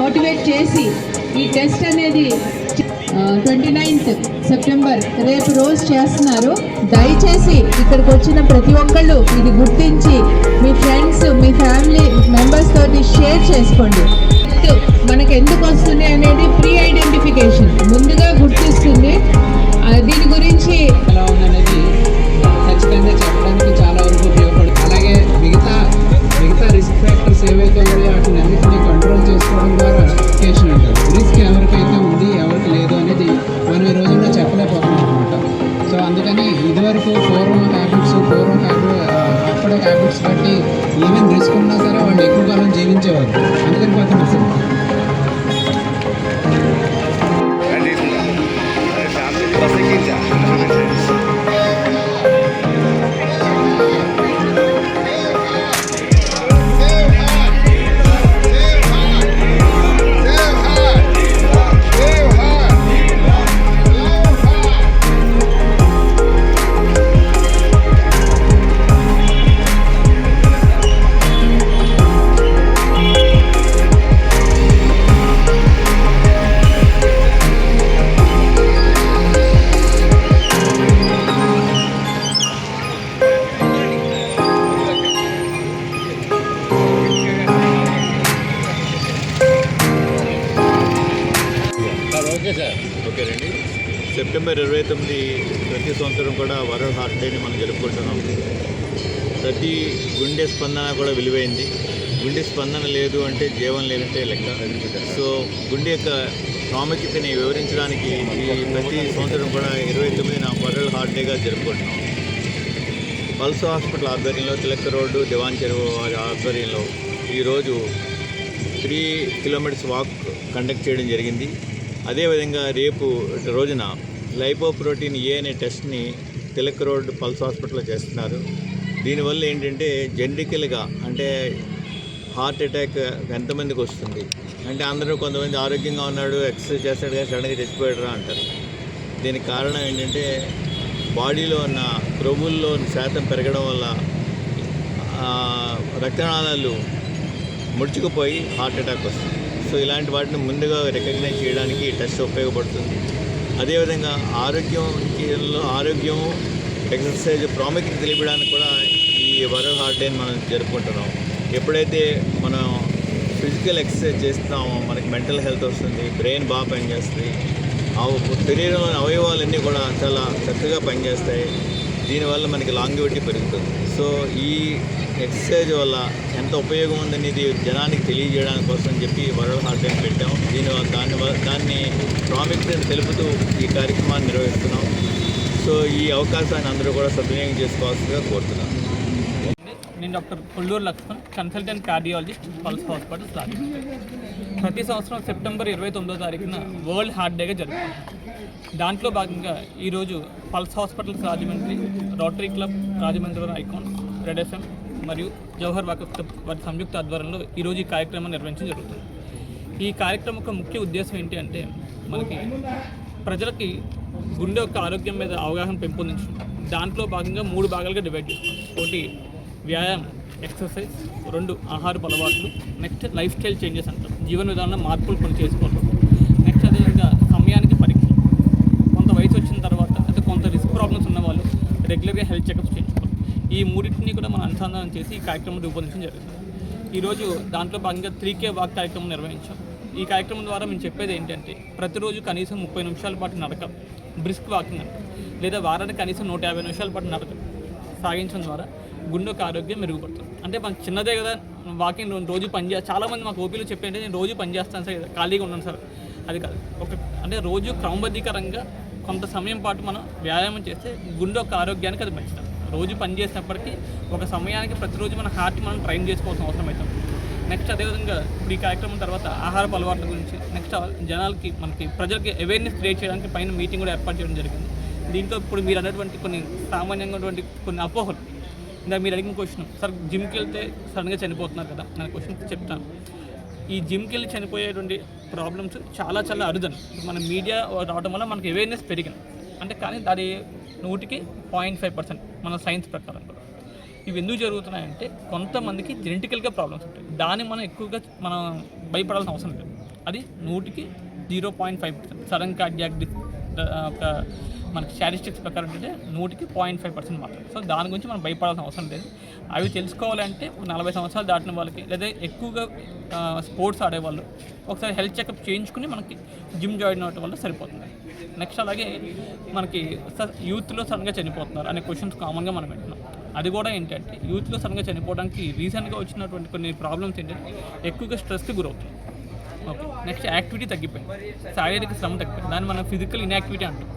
Motivate చేసి ఈ test అనేది ట్వంటీ నైన్త్ సెప్టెంబర్ రేపు రోజు చేస్తున్నారు. దయచేసి ఇక్కడికి వచ్చిన ప్రతి ఒక్కళ్ళు ఇది గుర్తించి మీ ఫ్రెండ్స్ మీ ఫ్యామిలీ మెంబర్స్ తోటి షేర్ చేసుకోండి. మనకు ఎందుకు వస్తుంది అనేది ప్రీ ఐడెంటిఫికేషన్. సెప్టెంబర్ ఇరవై తొమ్మిది ప్రతి సంవత్సరం కూడా వరల్డ్ హార్ట్ డేని మనం జరుపుకుంటున్నాం. ప్రతి గుండె స్పందన కూడా విలువైంది. గుండె స్పందన లేదు అంటే జీవం లేదంటే లెక్క. సో గుండె యొక్క ప్రాముఖ్యతని వివరించడానికి ఈ ప్రతి సంవత్సరం కూడా ఇరవై తొమ్మిదిన వరల్డ్ హార్ట్ డేగా జరుపుకుంటున్నాం. పల్స్ హాస్పిటల్ ఆధ్వర్యంలో తిలక్ రోడ్డు దివాన్ చెరువు వారి ఆధ్వర్యంలో ఈరోజు త్రీ కిలోమీటర్స్ వాక్ కండక్ట్ చేయడం జరిగింది. అదేవిధంగా రేపు రోజున లైపోప్రోటీన్ ఏ అనే టెస్ట్ని తిలక్ రోడ్ పల్స్ హాస్పిటల్లో చేస్తున్నారు. దీనివల్ల ఏంటంటే జెనరికల్గా అంటే హార్ట్ అటాక్ ఎంతమందికి వస్తుంది? అంటే అందరూ కొంతమంది ఆరోగ్యంగా ఉన్నాడు ఎక్సర్సైజ్ చేస్తాడు కానీ సడన్గా చచ్చిపోయాడు అంటారు. దీనికి కారణం ఏంటంటే బాడీలో ఉన్న క్రొవ్వుల్లో శాతం పెరగడం వల్ల రక్తనాళాలు ముడుచుకుపోయి హార్ట్ అటాక్ వస్తుంది. సో ఇలాంటి వాటిని ముందుగా రికగ్నైజ్ చేయడానికి ఈ టెస్ట్ ఉపయోగపడుతుంది. అదేవిధంగా ఆరోగ్యంలో ఆరోగ్యం ఎక్సర్సైజ్ ప్రాముఖ్యత తెలిపడానికి కూడా ఈ వరల్డ్ హార్ట్ డేని మనం జరుపుకుంటున్నాం. ఎప్పుడైతే మనం ఫిజికల్ ఎక్సర్సైజ్ చేస్తామో మనకి మెంటల్ హెల్త్ వస్తుంది బ్రెయిన్ బాగా పనిచేస్తుంది శరీరంలోని అవయవాలన్నీ కూడా చాలా చక్కగా పనిచేస్తాయి. దీనివల్ల మనకి లాంగివిటీ పెరుగుతుంది. సో ఈ ఎక్సర్సైజ్ వల్ల ఎంత ఉపయోగం ఉందనేది జనానికి తెలియజేయడానికి కోసం చెప్పి వరల్డ్ హార్ట్ డేని పెట్టాం. దీని వల్ల- దాని వల్ల దాన్ని ప్రాముఖ్యత తెలుపుతూ ఈ కార్యక్రమాన్ని నిర్వహిస్తున్నాం. సో ఈ అవకాశాన్ని అందరూ కూడా సద్వినియోగం చేసుకోవాల్సిందిగా కోరుతున్నాం. నేను doctor Kolluru Lakshman consultant cardiologist pulse hospital Rajahmundry ప్రతి సంవత్సరం సెప్టెంబర్ ఇరవై తొమ్మిదో తారీఖున వరల్డ్ హార్ట్ డేగా జరుగుతుంది దాంట్లో భాగంగా ఈరోజు pulse hospital Rajahmundry rotary club Rajahmundry icon red FM మరియు జవహర్ వాకఫ్ వారి సంయుక్త ఆధ్వర్యంలో ఈరోజు ఈ కార్యక్రమం నిర్వహించడం జరుగుతుంది. ఈ కార్యక్రమం యొక్క ముఖ్య ఉద్దేశం ఏంటి అంటే మనకి ప్రజలకి గుండె యొక్క ఆరోగ్యం మీద అవగాహన పెంపొందించడం. దాంట్లో భాగంగా మూడు భాగాలుగా డివైడ్ చేస్తాం ఒకటి వ్యాయామం ఎక్సర్సైజ్ రెండు ఆహారపు అలవాట్లు నెక్స్ట్ లైఫ్ స్టైల్ చేంజెస్ అంటాం. జీవన విధానంలో మార్పులు కొన్ని చేసుకోవడం నెక్స్ట్ అదేవిధంగా సమయానికి పరీక్ష. కొంత వయసు వచ్చిన తర్వాత అంటే కొంత రిస్క్ ప్రాబ్లమ్స్ ఉన్న వాళ్ళు రెగ్యులర్గా హెల్త్ చెకప్స్ ఈ మూడింటిని కూడా మనం అనుసంధానం చేసి ఈ కార్యక్రమం రూపొందించడం జరుగుతుంది. ఈరోజు దాంట్లో భాగంగా త్రీ కే వాక్ కార్యక్రమం నిర్వహించాం. ఈ కార్యక్రమం ద్వారా మేము చెప్పేది ఏంటంటే ప్రతిరోజు కనీసం ముప్పై నిమిషాల పాటు నడక బ్రిస్క్ వాకింగ్ అంట. లేదా వారానికి కనీసం నూట యాభై నిమిషాల పాటు నడక సాగించడం ద్వారా గుండె ఆరోగ్యం మెరుగుపడుతుంది. అంటే మనకు చిన్నదే కదా వాకింగ్ రోజు పనిచే చాలామంది మాకు ఓపీలో చెప్పేంటే నేను రోజు పని చేస్తాను సార్ ఖాళీగా ఉన్నాను సార్. అది కాదు. ఒక అంటే రోజు క్రమబద్ధీకరంగా కొంత సమయం పాటు మనం వ్యాయామం చేస్తే గుండె యొక్క ఆరోగ్యానికి అది మంచిది. రోజు పని చేసినప్పటికీ ఒక సమయానికి ప్రతిరోజు మన హార్ట్ మనం ట్రైన్ చేసుకోవాల్సిన అవసరం అవుతుంది నెక్స్ట్ అదేవిధంగా ఇప్పుడు ఈ కార్యక్రమం తర్వాత ఆహారపు అలవాట్ల గురించి నెక్స్ట్ జనాలకి మనకి ప్రజలకి అవేర్నెస్ క్రియేట్ చేయడానికి పైన మీటింగ్ కూడా ఏర్పాటు చేయడం జరిగింది. దీంట్లో ఇప్పుడు మీరు అన్నటువంటి కొన్ని సామాన్యంగా ఉన్నటువంటి కొన్ని అపోహలు. ఇందాక మీరు అడిగిన క్వశ్చన్ సార్ జిమ్కి వెళ్తే సడన్గా చనిపోతున్నారు కదా? నా క్వశ్చన్ చెప్తాను. ఈ జిమ్కి వెళ్ళి చనిపోయేటువంటి ప్రాబ్లమ్స్ చాలా చాలా అరుదన్ మన మీడియా రావడం వల్ల మనకి అవేర్నెస్ పెరిగింది. అంటే కానీ దాని నూటికి పాయింట్ ఫైవ్ పర్సెంట్ మన సైన్స్ ప్రకారం కూడా. ఇవి ఎందుకు జరుగుతున్నాయంటే కొంతమందికి జెనెటికల్గా ప్రాబ్లమ్స్ ఉంటాయి. దాన్ని మనం ఎక్కువగా మనం భయపడాల్సిన అవసరం లేదు. అది నూటికి zero point five percent. Sudden cardiac ఒక మనకి స్టాటిస్టిక్స్ ప్రకారం అంటే నూటికి పాయింట్ ఫైవ్ పర్సెంట్ మాత్రం సో దాని గురించి మనం భయపడాల్సిన అవసరం లేదు. అవి తెలుసుకోవాలంటే నలభై సంవత్సరాలు దాటిన వాళ్ళకి లేదా ఎక్కువగా స్పోర్ట్స్ ఆడేవాళ్ళు ఒకసారి హెల్త్ చెకప్ చేయించుకుని మనకి జిమ్ జాయిన్ అవ్వడం వల్ల సరిపోతుంది. నెక్స్ట్ అలాగే మనకి యూత్లో సడన్గా చనిపోతున్నారు అనే క్వశ్చన్స్ కామన్గా మనం వింటున్నాం. అది కూడా ఏంటంటే యూత్లో సడన్గా చనిపోవడానికి రీసెంట్గా వచ్చినటువంటి కొన్ని ప్రాబ్లమ్స్ ఏంటంటే ఎక్కువగా స్ట్రెస్కి గురవుతుంది ఓకే నెక్స్ట్ యాక్టివిటీ తగ్గిపోయింది. శారీరక శ్రమ తగ్గిపోయింది. దాన్ని మనం ఫిజికల్ ఇన్యాక్టివిటీ అంటాం.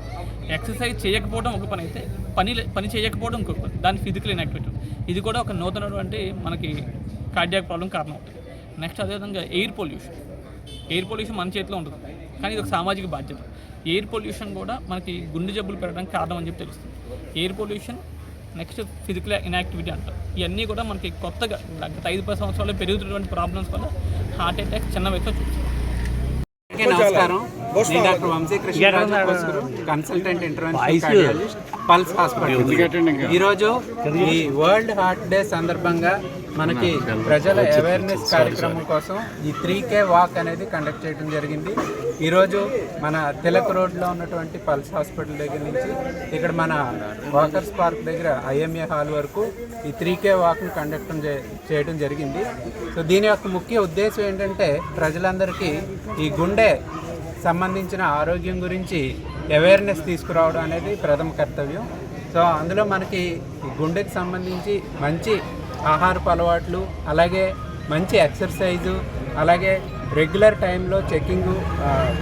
ఎక్సర్సైజ్ చేయకపోవడం ఒక పని అయితే పని పని చేయకపోవడం ఇంకొక పని. దాని ఫిజికల్ ఇన్యాక్టివిటీ ఇది కూడా ఒక నూతనటువంటి మనకి కార్డియాక్ ప్రాబ్లం కారణం అవుతుంది నెక్స్ట్ అదేవిధంగా ఎయిర్ పొల్యూషన్ ఎయిర్ పొల్యూషన్ మన చేతిలో ఉంటుంది. కానీ ఇది ఒక సామాజిక బాధ్యత. ఎయిర్ పొల్యూషన్ కూడా మనకి గుండె జబ్బులు పెరగడానికి కారణం అని చెప్పి తెలుస్తుంది. Air pollution next physical inactivity అంటారు ఇవన్నీ కూడా మనకి కొత్తగా గత ఐదు పది సంవత్సరాలు పెరుగుతున్నటువంటి ప్రాబ్లమ్స్ వల్ల హార్ట్ అటాక్ చిన్న వయసులో అందరికీ నమస్కారం. నేను doctor Vamsi Krishna consultant intervention cardiologist pulse hospital. ఈరోజు ఈ వరల్డ్ హార్ట్ డే సందర్భంగా మనకి ప్రజల అవేర్నెస్ కార్యక్రమం కోసం ఈ త్రీ కే వాక్ అనేది కండక్ట్ చేయడం జరిగింది. ఈరోజు మన తిలక్ రోడ్లో ఉన్నటువంటి పల్స్ హాస్పిటల్ దగ్గర నుంచి ఇక్కడ మన వాకర్స్ పార్క్ దగ్గర ఐఎంఏ హాల్ వరకు ఈ త్రీ కే వాక్ను కండక్ట్ చేయడం జరిగింది. సో దీని యొక్క ముఖ్య ఉద్దేశం ఏంటంటే ప్రజలందరికీ ఈ గుండె సంబంధించిన ఆరోగ్యం గురించి అవేర్నెస్ తీసుకురావడం అనేది ప్రథమ కర్తవ్యం. సో అందులో మనకి ఈ గుండెకి సంబంధించి మంచి ఆహారపు అలవాట్లు అలాగే మంచి ఎక్సర్సైజు అలాగే రెగ్యులర్ టైంలో చెకింగ్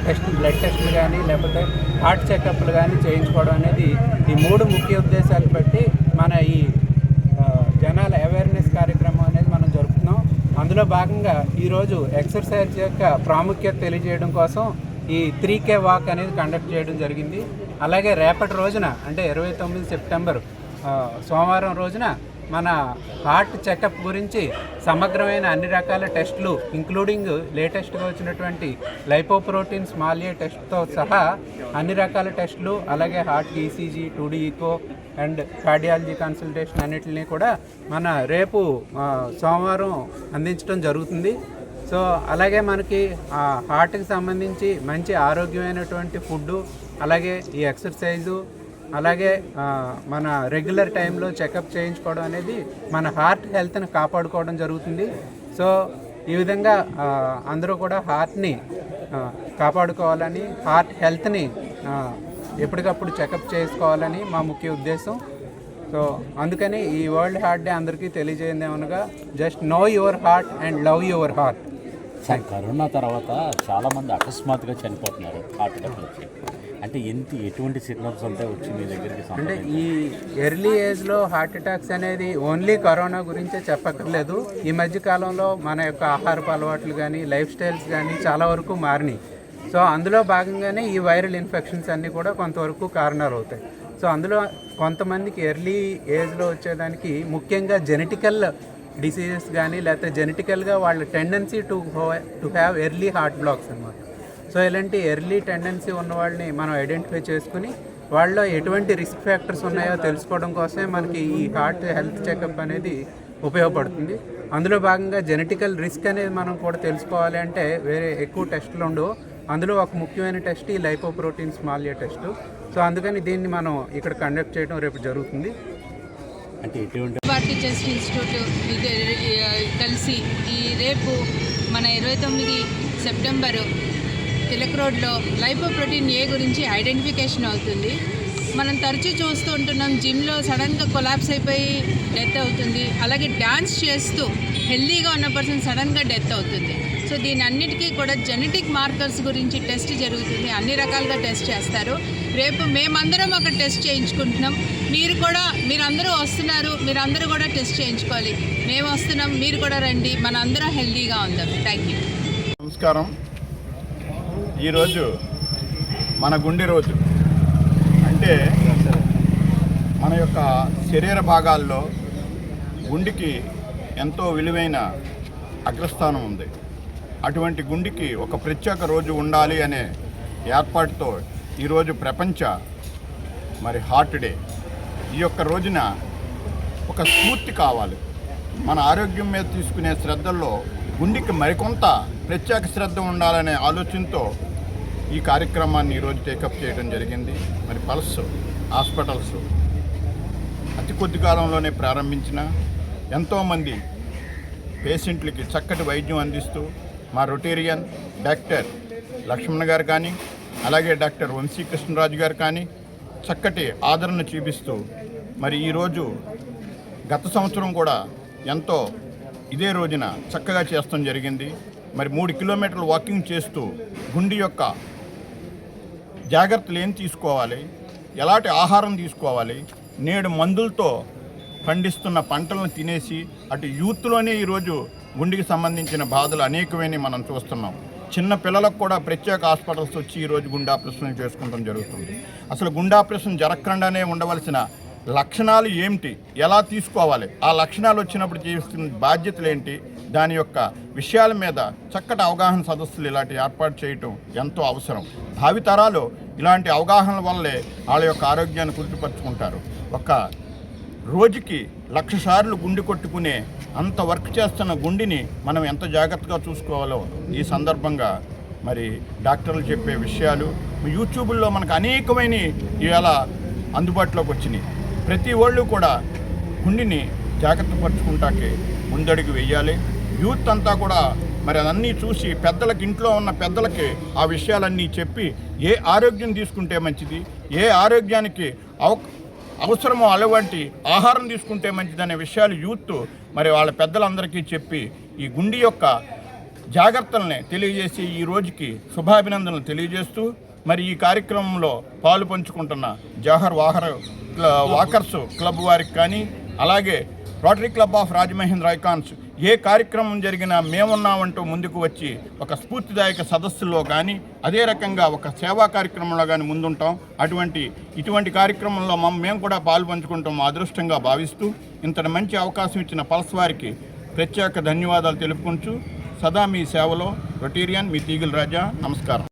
టెస్ట్ బ్లడ్ టెస్ట్లు కానీ లేకపోతే హార్ట్ చెకప్లు కానీ చేయించుకోవడం అనేది ఈ మూడు ముఖ్య ఉద్దేశాలు బట్టి మన ఈ జనాల అవేర్నెస్ కార్యక్రమం అనేది మనం జరుపుతున్నాం. అందులో భాగంగా ఈరోజు ఎక్సర్సైజ్ యొక్క ప్రాముఖ్యత తెలియజేయడం కోసం ఈ త్రీ కే వాక్ అనేది కండక్ట్ చేయడం జరిగింది. అలాగే రేపటి రోజున అంటే ఇరవై తొమ్మిది సెప్టెంబర్ సోమవారం రోజున మన హార్ట్ చెకప్ గురించి సమగ్రమైన అన్ని రకాల టెస్టులు ఇంక్లూడింగ్ లేటెస్ట్గా వచ్చినటువంటి లైపోప్రోటీన్ స్మాల్ టెస్ట్తో సహా అన్ని రకాల టెస్టులు అలాగే heart ECG two D echo and cardiology consultation అన్నిటిని కూడా మన రేపు సోమవారం అందించడం జరుగుతుంది. సో అలాగే మనకి ఆ హార్ట్కి సంబంధించి మంచి ఆరోగ్యమైనటువంటి ఫుడ్డు అలాగే ఈ ఎక్సర్సైజు అలాగే మన రెగ్యులర్ టైంలో చెకప్ చేయించుకోవడం అనేది మన హార్ట్ హెల్త్ని కాపాడుకోవడం జరుగుతుంది. సో ఈ విధంగా అందరూ కూడా హార్ట్ని కాపాడుకోవాలని హార్ట్ హెల్త్ని ఎప్పటికప్పుడు చెకప్ చేసుకోవాలని మా ముఖ్య ఉద్దేశం. సో అందుకని ఈ వరల్డ్ హార్ట్ డే అందరికీ తెలియజేయండి just know your heart and love your heart corona తర్వాత చాలామంది అకస్మాత్తుగా చనిపోతున్నారు హార్ట్ అటాక్ వచ్చి అంటే ఎంత ఎటువంటి సిగ్నల్స్ ఉంటాయి వచ్చి మీ దగ్గరికి అంటే? ఈ ఎర్లీ ఏజ్లో హార్ట్ అటాక్స్ అనేది ఓన్లీ కరోనా గురించే చెప్పక్కర్లేదు. ఈ మధ్య కాలంలో మన యొక్క ఆహారపు అలవాట్లు కానీ లైఫ్ స్టైల్స్ కానీ చాలా వరకు మారినాయి. సో అందులో భాగంగానే ఈ వైరల్ ఇన్ఫెక్షన్స్ అన్నీ కూడా కొంతవరకు కారణాలు అవుతాయి. సో అందులో కొంతమందికి ఎర్లీ ఏజ్లో వచ్చేదానికి ముఖ్యంగా జెనెటికల్ డిసీజెస్ కానీ లేకపోతే జెనెటికల్గా వాళ్ళ tendency to to have early heart blocks అన్నమాట. సో ఇలాంటి ఎర్లీ టెండెన్సీ ఉన్న వాళ్ళని మనం ఐడెంటిఫై చేసుకుని వాళ్ళలో ఎటువంటి రిస్క్ ఫ్యాక్టర్స్ ఉన్నాయో తెలుసుకోవడం కోసమే మనకి ఈ హార్ట్ హెల్త్ చెకప్ అనేది ఉపయోగపడుతుంది. అందులో భాగంగా జెనెటికల్ రిస్క్ అనేది మనం కూడా తెలుసుకోవాలి అంటే వేరే ఎక్కువ టెస్టులు ఉండవు. అందులో ఒక ముఖ్యమైన టెస్ట్ ఈ లైపోప్రోటీన్ స్మాలియా టెస్ట్. సో అందుకని దీన్ని మనం ఇక్కడ కండక్ట్ చేయడం రేపు జరుగుతుంది. అంటే ఎటువంటి టీచర్స్ ఇన్స్టిట్యూట్ ఇది కలిసి ఈ రేపు మన ఇరవై తొమ్మిది సెప్టెంబరు తిలక్ రోడ్లో లైపోప్రోటీన్ ఏ గురించి ఐడెంటిఫికేషన్ అవుతుంది. మనం తరచూ చూస్తూ ఉంటున్నాం జిమ్లో సడన్గా కొలాప్స్ అయిపోయి డెత్ అవుతుంది. అలాగే డ్యాన్స్ చేస్తూ హెల్దీగా ఉన్న పర్సన్ సడన్గా డెత్ అవుతుంది. సో దీని అన్నిటికీ కూడా జెనెటిక్ మార్కర్స్ గురించి టెస్ట్ జరుగుతుంది. అన్ని రకాలుగా టెస్ట్ చేస్తారు. రేపు మేమందరం ఒక టెస్ట్ చేయించుకుంటున్నాం. మీరు కూడా మీరందరూ వస్తున్నారు. మీరందరూ కూడా టెస్ట్ చేయించుకోవాలి. మేము వస్తున్నాం. మీరు కూడా రండి. మనందరం హెల్దీగా ఉందాం. థ్యాంక్ యూ నమస్కారం. ఈరోజు మన గుండె రోజు. అంటే మన యొక్క శరీర భాగాల్లో గుండెకి ఎంతో విలువైన అగ్రస్థానం ఉంది. అటువంటి గుండెకి ఒక ప్రత్యేక రోజు ఉండాలి అనే ఏర్పాటుతో ఈరోజు ప్రపంచ మరి హార్ట్ డే. ఈ యొక్క రోజున ఒక స్ఫూర్తి కావాలి. మన ఆరోగ్యం మీద తీసుకునే శ్రద్ధల్లో గుండెకి మరికొంత ప్రత్యేక శ్రద్ధ ఉండాలనే ఆలోచనతో ఈ కార్యక్రమాన్ని ఈరోజు టేకప్ చేయడం జరిగింది. మరి పల్స్ హాస్పిటల్స్ అతి కొద్ది కాలంలోనే ప్రారంభించిన ఎంతోమంది పేషెంట్లకి చక్కటి వైద్యం అందిస్తూ మా రొటేరియన్ డాక్టర్ లక్ష్మణ్ గారు కానీ అలాగే డాక్టర్ వంశీకృష్ణరాజు గారు కానీ చక్కటి ఆదరణ చూపిస్తూ మరి ఈరోజు గత సంవత్సరం కూడా ఎంతో ఇదే రోజున చక్కగా చేస్తాం జరిగింది. మరి మూడు కిలోమీటర్లు వాకింగ్ చేస్తూ గుండె యొక్క జాగ్రత్తలు ఏం తీసుకోవాలి ఎలాంటి ఆహారం తీసుకోవాలి నేడు మందులతో పండిస్తున్న పంటలను తినేసి అటు యూత్లోనే ఈరోజు గుండెకి సంబంధించిన బాధలు అనేకమైన మనం చూస్తున్నాం. చిన్న పిల్లలకు కూడా ప్రత్యేక హాస్పిటల్స్ వచ్చి ఈరోజు గుండె ఆపరేషన్ చేసుకోవడం జరుగుతుంది. అసలు గుండె ఆపరేషన్ జరగకుండానే ఉండవలసిన లక్షణాలు ఏమిటి? ఎలా తీసుకోవాలి? ఆ లక్షణాలు వచ్చినప్పుడు చేస్తున్న బాధ్యతలు ఏంటి? దాని యొక్క విషయాల మీద చక్కటి అవగాహన సదస్సులు ఇలాంటి ఏర్పాటు చేయటం ఎంతో అవసరం. భావితరాలు ఇలాంటి అవగాహన వల్లే వాళ్ళ యొక్క ఆరోగ్యాన్ని కుదుటపరుచుకుంటారు ఒక రోజుకి లక్ష సార్లు గుండె కొట్టుకునే అంత వర్క్ చేస్తున్న గుండెని మనం ఎంత జాగ్రత్తగా చూసుకోవాలో ఈ సందర్భంగా మరి డాక్టర్లు చెప్పే విషయాలు యూట్యూబ్లో మనకు అనేకమైన ఇవాళ అందుబాటులోకి వచ్చినాయి. ప్రతి వాళ్ళు కూడా గుండెని జాగ్రత్త పరుచుకుంటాకే ముందడుగు వెయ్యాలి యూత్ అంతా కూడా మరి అన్నీ చూసి పెద్దలకి ఇంట్లో ఉన్న పెద్దలకి ఆ విషయాలన్నీ చెప్పి ఏ ఆరోగ్యం తీసుకుంటే మంచిది ఏ ఆరోగ్యానికి అవ అవసరమో అలవంటి ఆహారం తీసుకుంటే మంచిదనే విషయాలు యూత్ మరి వాళ్ళ పెద్దలందరికీ చెప్పి ఈ గుండె యొక్క జాగ్రత్తల్ని తెలియజేసి ఈ రోజుకి శుభాభినందనలు తెలియజేస్తూ మరి ఈ కార్యక్రమంలో పాలు పంచుకుంటున్న జవహర్ వాహర్ వాకర్స్ క్లబ్ వారికి కానీ అలాగే rotary club of Rajamahendra icons ఏ కార్యక్రమం జరిగినా మేమున్నామంటూ ముందుకు వచ్చి ఒక స్ఫూర్తిదాయక సదస్సులో కానీ అదే రకంగా ఒక సేవా కార్యక్రమంలో కానీ ముందుంటాం. అటువంటి ఇటువంటి కార్యక్రమంలో మమ్మ మేము కూడా పాల్పంచుకుంటాం అదృష్టంగా భావిస్తూ ఇంతటి మంచి అవకాశం ఇచ్చిన పల్స్ వారికి ప్రత్యేక ధన్యవాదాలు తెలుపుకుంటూ సదా మీ సేవలో రొటీరియన్ మీ తీగుల రాజా నమస్కారం.